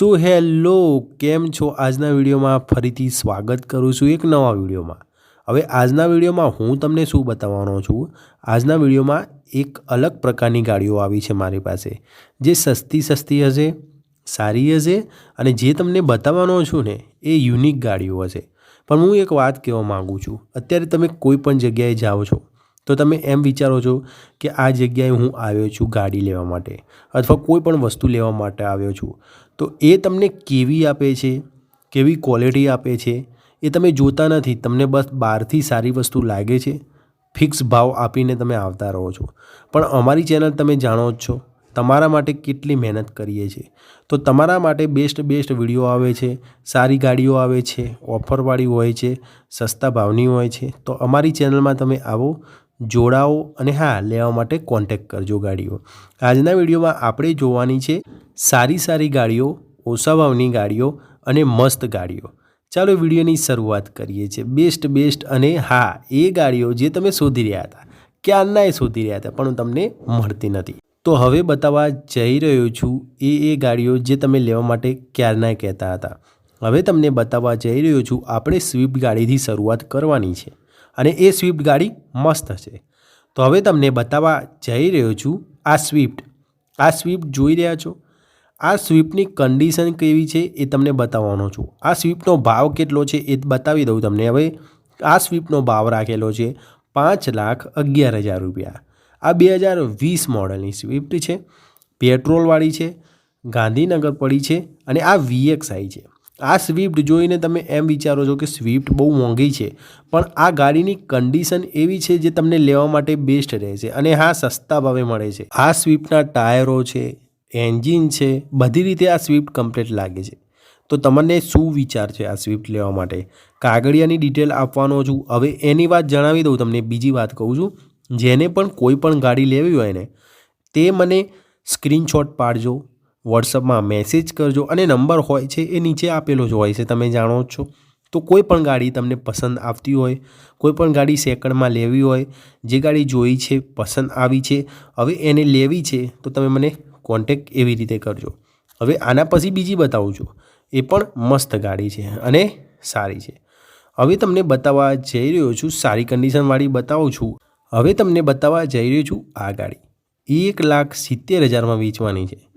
So hello, કેમ છો? આજના વિડીયોમાં ફરીથી સ્વાગત કરું છું એક નવા વિડીયોમાં. હવે આજના વિડીયોમાં હું તમને શું બતાવવાનો છું? આજના વિડીયોમાં એક અલગ પ્રકારની ગાડીઓ આવી છે મારી પાસે. જે સસ્તી સસ્તી હશે, સારી હશે અને જે તમને બતાવવાનો છું ને, એ યુનિક ગાડીઓ હશે. પણ હું એક વાત કહેવા માગું છું. અત્યારે તમે કોઈ પણ જગ્યાએ જાઓ છો તો તમે એમ વિચારો છો કે આ જગ્યાએ હું આવ્યો છું ગાડી લેવા માટે અથવા કોઈ પણ વસ્તુ લેવા માટે આવ્યો છું, તો એ તમને કેવી આપે છે? કેવી ક્વોલિટી આપે છે? એ તમે જોતા નથી, તમને બસ બહારથી સારી વસ્તુ લાગે છે? ફિક્સ ભાવ આપીને તમે આવતા રહો છો. પણ અમારી ચેનલ તમે જાણો જ છો, તમારા માટે કેટલી મહેનત કરીએ છીએ. તો તમારા માટે બેસ્ટ બેસ્ટ વીડિયો આવે છે, સારી ગાડીઓ આવે છે ઓફરવાળી હોય છે, સસ્તા ભાવની હોય છે, તો અમારી ચેનલમાં તમે આવો જોડાઓ અને હા, લેવા માટે કોન્ટેક કરજો ગાડીઓ. આજના વિડીયોમાં આપણે જોવાની છે સારી સારી ગાડીઓ ઓછા ભાવની ગાડીઓ અને મસ્ત ગાડીઓ. ચાલો વિડીયોની શરૂઆત કરીએ છીએ. બેસ્ટ બેસ્ટ અને હા, એ ગાડીઓ જે તમે શોધી રહ્યા હતા. ક્યારના એ શોધી રહ્યા હતા, પણ તમને મળતી નથી. તો હવે બતાવવા જઈ રહ્યો છું એ એ ગાડીઓ જે તમે લેવા માટે ક્યારના કહેતા હતા. હવે તમને બતાવવા જઈ રહ્યો છું, આપણે સ્વિફ્ટ ગાડીથી શરૂઆત કરવાની છે. અને એ સ્વિફ્ટ ગાડી મસ્ત છે. તો હવે તમને બતાવવા જઈ રહ્યો છું આ સ્વિફ્ટ. આ સ્વિફ્ટ જોઈ રહ્યા છો? આ સ્વિફ્ટની કન્ડિશન કેવી છે એ તમને બતાવવાનો છું. આ સ્વિફ્ટનો ભાવ કેટલો છે એ બતાવી દઉં તમને હવે. આ સ્વિફ્ટનો ભાવ રાખેલો છે પાંચ લાખ અગિયાર હજાર રૂપિયા. આ બે હજાર વીસ મોડલની સ્વિફ્ટ છે. પેટ્રોલવાળી છે, ગાંધીનગર પડી છે અને આ વીએક્સઆઈ છે. આ સ્વિફ્ટ જોઈને તમે એમ વિચારો છો કે સ્વિફ્ટ બહુ મોંઘી છે, પણ આ ગાડીની કન્ડિશન એવી છે જે તમને લેવા માટે બેસ્ટ રહેશે અને હા, સસ્તા ભાવે મળે છે. આ સ્વિફ્ટના ટાયરો છે એન્જિન છે, બધી રીતે આ સ્વિફ્ટ કમ્પ્લીટ લાગે છે. તો તમને શું વિચાર છે આ સ્વિફ્ટ લેવા માટે? કાગળિયાની ડિટેલ આપવાનો છું. હવે એની વાત જણાવી દઉં તમને, બીજી વાત કહું છું. જેને પણ કોઈ પણ ગાડી લેવી હોય ને, તે મને સ્ક્રીનશોટ પાડજો. વોટ્સઅપમાં મેસેજ કરજો અને નંબર હોય છે એ નીચે આપેલો જ હોય છે, તમે જાણો જ છો. તો કોઈ પણ ગાડી તમને પસંદ આવતી હોય, કોઈ પણ ગાડી સેકન્ડમાં લેવી હોય, જે ગાડી જોઈ છે, પસંદ આવી છે, હવે એને લેવી છે, તો તમે મને કોન્ટેક એવી રીતે કરજો. હવે આના પછી બીજી બતાવું છું. એ પણ મસ્ત ગાડી છે અને સારી છે. હવે તમને બતાવવા જઈ રહ્યો છું, સારી કન્ડિશનવાળી બતાવું છું. હવે તમને બતાવવા જઈ રહ્યો છું આ ગાડી. એક લાખ સિત્તેર હજારમાં વેચવાની છે.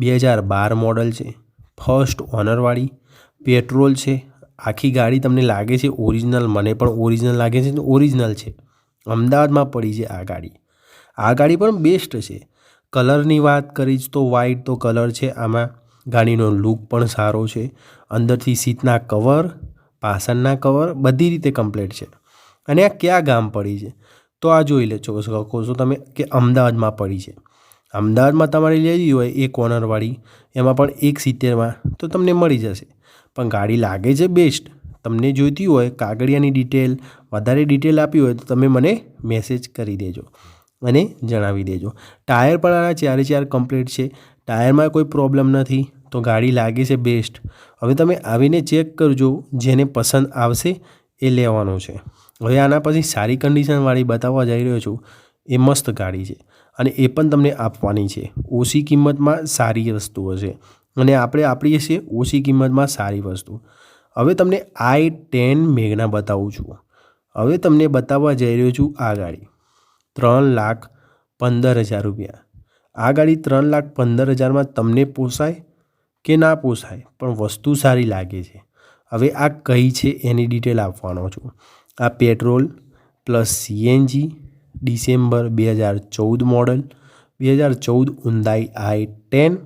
બે હજાર બાર મોડલ છે. ફર્સ્ટ ઓનરવાળી પેટ્રોલ છે. આખી ગાડી તમને લાગે છે ઓરિજિનલ, મને પણ ઓરિજિનલ લાગે છે ઓરિજિનલ છે. અમદાવાદમાં પડી છે આ ગાડી. આ ગાડી પણ બેસ્ટ છે. કલરની વાત કરીશ તો વ્હાઇટ તો કલર છે. આમાં ગાડીનો લુક પણ સારો છે. અંદરથી સીટના કવર પાસણના કવર બધી રીતે કમ્પ્લીટ છે. અને આ ક્યાં ગામ પડી છે? તો આ જોઈ લેજો. કહો છો તમે કે અમદાવાદમાં પડી છે. અમદાવાદમાં તમારે લેવી હોય એ કોર્નરવાળી, એમાં પણ એક સિત્તેરમાં તો તમને મળી જશે. પણ ગાડી લાગે છે બેસ્ટ. તમને જોઈતી હોય, કાગળિયાની ડિટેલ, વધારે ડિટેલ આપી હોય તો તમે મને મેસેજ કરી દેજો અને જણાવી દેજો. ટાયર પણ આના ચારે ચાર કમ્પ્લીટ છે. ટાયરમાં કોઈ પ્રોબ્લેમ નથી, તો ગાડી લાગે છે બેસ્ટ. હવે તમે આવીને ચેક કરજો, જેને પસંદ આવશે એ લેવાનો છે. હવે આના પછી સારી કન્ડિશનવાળી બતાવવા જઈ રહ્યો છું. એ મસ્ત ગાડી છે. અને એ પણ તમને આપવાની છે. ઓછી કિંમતમાં સારી વસ્તુ હશે અને આપણે આપણી છીએ ઓછી કિંમતમાં સારી વસ્તુ. હવે તમને આઈ ટેન મેઘના બતાવું છું. હવે તમને બતાવવા જઈ રહ્યો છું આ ગાડી. ત્રણ લાખ પંદર હજાર રૂપિયા. આ ગાડી ત્રણ લાખ પંદર હજારમાં તમને પોસાય કે ના પોસાય? પણ વસ્તુ સારી લાગે છે. હવે આ કઈ છે એની ડિટેલ આપવાનો છું. આ પેટ્રોલ પ્લસ સીએનજી ડિસેમ્બર બે હજાર ચૌદ મોડલ, બે હજાર ચૌદ Hyundai I ten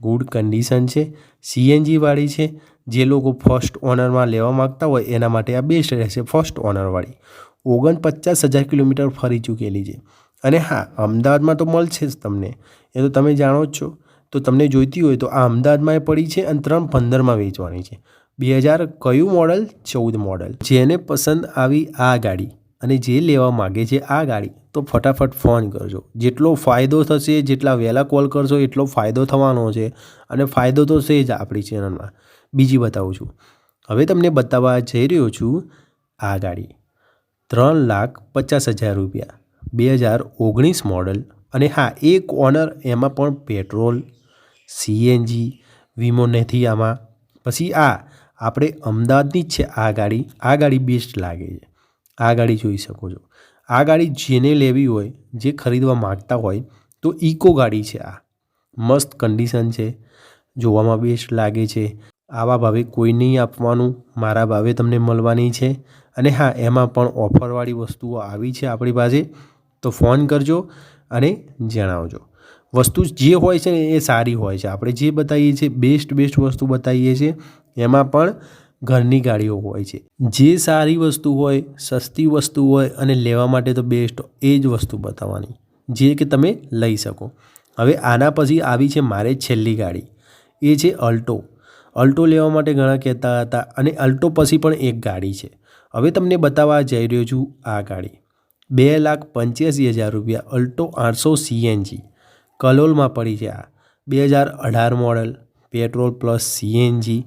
good condition છે સીએનજીવાળી છે. જે લોકો ફર્સ્ટ ઓનરમાં લેવા માગતા હોય, એના માટે આ બેસ્ટ રહેશે ફર્સ્ટ ઓનરવાળી ઓગણપચાસ હજાર કિલોમીટર ફરી ચૂકેલી છે. અને હા, અમદાવાદમાં તો મળશે જ તમને. એ તો તમે જાણો જ છો. તો તમને જોઈતી હોય તો આ અમદાવાદમાં પડી છે અને ત્રણ પંદરમાં વેચવાની છે. બે હજાર કયું મોડલ? ચૌદ મોડલ. જેને પસંદ આવી આ ગાડી. અને જે લેવા માગે છે આ ગાડી, તો ફટાફટ ફોન કરજો. જેટલો ફાયદો થશે, જેટલા વહેલા કોલ કરશો, એટલો ફાયદો થવાનો છે અને ફાયદો તો છે જ આપણી ચેનલમાં. બીજી બતાવું છું. હવે તમને બતાવવા જઈ રહ્યો છું આ ગાડી. ત્રણ લાખ પચાસ હજાર રૂપિયા. બે હજાર ઓગણીસ મોડલ. અને હા, એક ઓનર એમાં પણ પેટ્રોલ, સીએનજી, વીમો નથી આમાં. પછી આ, આપણે અમદાવાદની જ છે આ ગાડી. આ ગાડી બેસ્ટ લાગે છે. આ ગાડી જોઈ શકો છો. આ ગાડી જેને લેવી હોય, જે ખરીદવા માગતા હોય, તો ઇકો ગાડી છે આ. મસ્ત કન્ડિશન છે. જોવામાં બેસ્ટ લાગે છે. આવા ભાવે કોઈ નહીં આપવાનું, મારા ભાવે તમને મળવાની છે. અને હા, એમાં પણ ઓફરવાળી વસ્તુઓ આવી છે આપણી પાસે, તો ફોન કરજો અને જણાવજો. વસ્તુ જે હોય છે એ સારી હોય છે. આપણે જે બતાવીએ છીએ બેસ્ટ બેસ્ટ વસ્તુ બતાવીએ છીએ, એમાં પણ ઘરની ગાડીઓ હોય છે. જે સારી વસ્તુ હોય, સસ્તી વસ્તુ હોય અને લેવા માટે તો બેસ્ટ એ જ વસ્તુ બતાવવાની, જે કે તમે લઈ શકો. હવે આના પછી આવી છે મારે છેલ્લી ગાડી. એ છે અલ્ટો. અલ્ટો લેવા માટે ઘણા કહેતા હતા અને અલ્ટો પછી પણ એક ગાડી છે. હવે તમને બતાવવા જઈ રહ્યો છું આ ગાડી. બે લાખ પંચ્યાસી હજાર રૂપિયા, અલ્ટો આઠસો સીએનજી. કલોલમાં પડી છે આ. બે હજાર અઢાર model petrol plus CNG.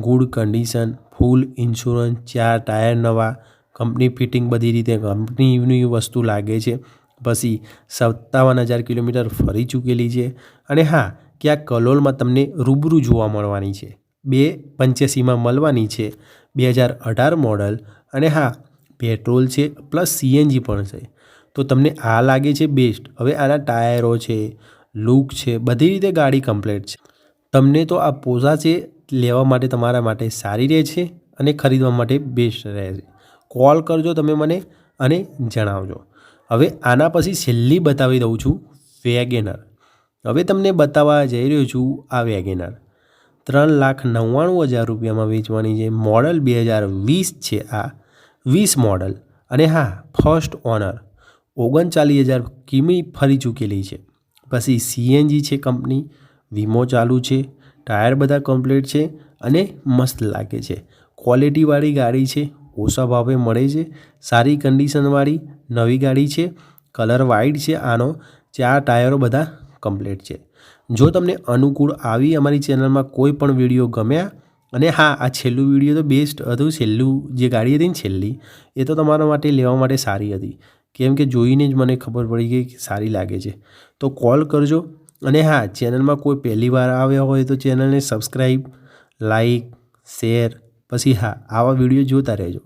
Good condition, full insurance, ચાર ટાયર નવા, કંપની ફિટિંગ બધી રીતે કંપનીની વસ્તુ લાગે છે. પછી સત્તાવન હજાર કિલોમીટર ફરી ચૂકેલી છે. અને હા, ક્યાંક કલોલમાં તમને રૂબરૂ જોવા મળવાની છે. બે પંચ્યાસીમાં મળવાની છે. બે હજાર અઢાર મોડલ અને હા, પેટ્રોલ છે પ્લસ સીએનજી પણ છે. તો તમને આ લાગે છે બેસ્ટ. હવે આના ટાયરો છે, લુક છે, બધી રીતે ગાડી કમ્પ્લેટ છે. તમને તો આ પોસાશે લેવા માટે તમારા માટે સારી રહે છે અને ખરીદવા માટે બેસ્ટ રહે છે. કોલ કરજો તમે મને અને જણાવજો. હવે આના પછી છેલ્લી બતાવી દઉં છું વેગેનર. હવે તમને બતાવવા જઈ રહ્યો છું આ વેગેનર. ત્રણ લાખ નવ્વાણું હજાર રૂપિયામાં વેચવાની છે મોડલ બે હજાર વીસ છે આ, વીસ મોડલ. અને હા, ફર્સ્ટ ઓનર. ઓગણચાલીસ હજાર કિમી ફરી ચૂકેલી છે. પછી સીએનજી છે કંપની, વીમો ચાલુ છે. ટાયર બધા કમ્પ્લીટ છે અને મસ્ત લાગે છે. ક્વોલિટીવાળી ગાડી છે, ઓછા ભાવે મળે છે. સારી કન્ડિશનવાળી નવી ગાડી છે કલર વાઈટ છે આનો ચાર ટાયરો બધા કમ્પ્લીટ છે. જો તમને અનુકૂળ આવી અમારી ચેનલમાં કોઈ પણ વીડિયો ગમ્યા, અને હા, આ છેલ્લું વીડિયો તો બેસ્ટ હતું, છેલ્લું જે ગાડી હતી ને છેલ્લી, એ તો તમારા માટે લેવા માટે સારી હતી. કેમ કે જોઈને જ મને ખબર પડી ગઈ કે સારી લાગે છે. તો કોલ કરજો અને હા, ચેનલમાં કોઈ પહેલી વાર આવ્યા હોય તો ચેનલને સબસ્ક્રાઈબ લાઈક શેર, પછી હા, આવા વીડિયો જોતા રહેજો.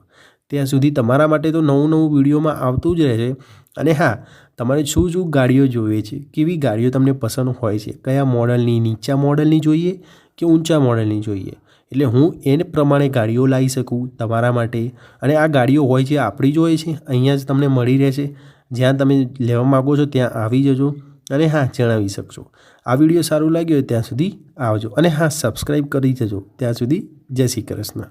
ત્યાં સુધી તમારા માટે તો નવું નવું વિડીયોમાં આવતું જ રહેશે અને હા, તમારે શું શું ગાડીઓ જોઈએ છે? કેવી ગાડીઓ તમને પસંદ હોય છે? કયા મોડલની? નીચા મોડલની જોઈએ કે ઊંચા મોડલની જોઈએ? એટલે હું એને પ્રમાણે ગાડીઓ લાવી શકું તમારા માટે. અને આ ગાડીઓ હોય છે, આપણી જ હોય છે, અહીંયા જ તમને મળી રહેશે. જ્યાં તમે લેવા માગો છો, ત્યાં આવી જજો. અને હા, જણાવી શકશો. આ વીડિયો સારું લાગ્યો હોય ત્યાં સુધી આવજો અને હા સબસ્ક્રાઈબ કરી જજો ત્યાં સુધી જય શ્રી કૃષ્ણ.